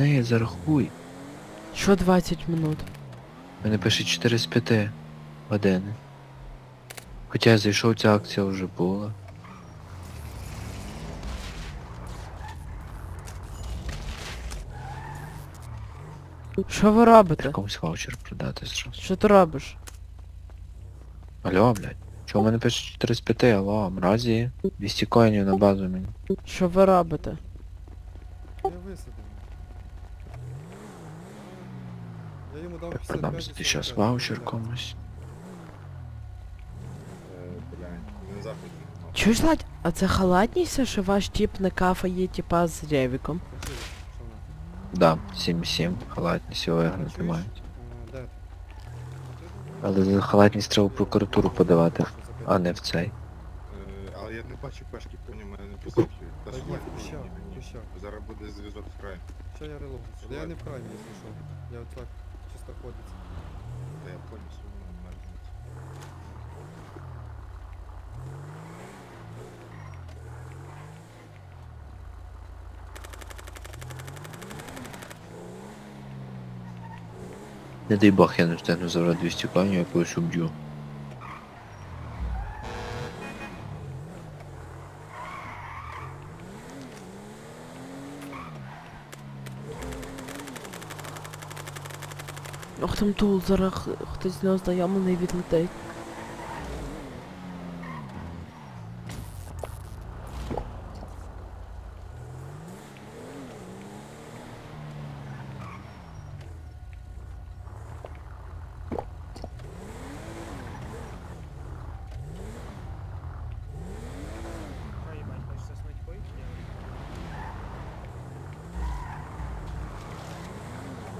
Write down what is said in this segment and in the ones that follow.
Пацани, зарахуй. Що 20 минут? Мене пише 4 з 5 години. Хоча я зайшов, ця акція вже була. Що ви робите? Комусь ваучер продати зразу. Що ти робиш? Алло, блядь. Чого в мене пише 4 з 5, алло, мразі. 200 коїнів на базу мені. Що ви робите? Я висадив. Я йому дав Я 55 продам ти 45. ваучер комусь. Е, Блядь, на заході. Чуєш, Ладь, а це халатність, що ваш тип на кафе типа з нахуй. Да, 7-7, халатність його вигнати Чуєш? Е, Де? Але за халатність треба в прокуратуру подавати, а не в цей. Е, Але я не бачу пешки, поні мене не. Та Та є, пуща. Зараз буде зв'язок з краєм. Що я релогуюся? Я не в крайні, якщо що. Я от так чисто ходиться. Та я понял, що воно має бути. Не дай Бог, я не встигну забрати 200 коїнів, я когось уб'ю. Ох там тул, зараз хтось з нього знайомий відлетить.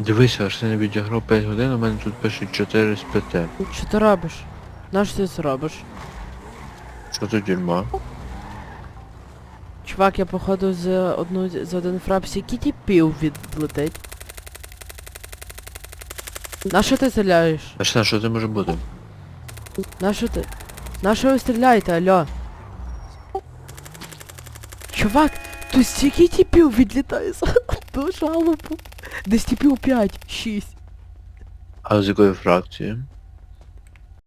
Дивися, не відіграв 5 годин, у мене тут пишуть 4 з 5. Що ти робиш? Нащо ти це робиш? Що тут дерьмо? Чувак, я походу з одну з один фрап скільки тіпів відлетить. На що ти стріляєш? А що, що це може бути? На що ти? На що ви стріляєте, алло? Чувак, тут стільки тіпів відлітає за одну жалобу. Десь тіпів 5, 6. А з якої фракції?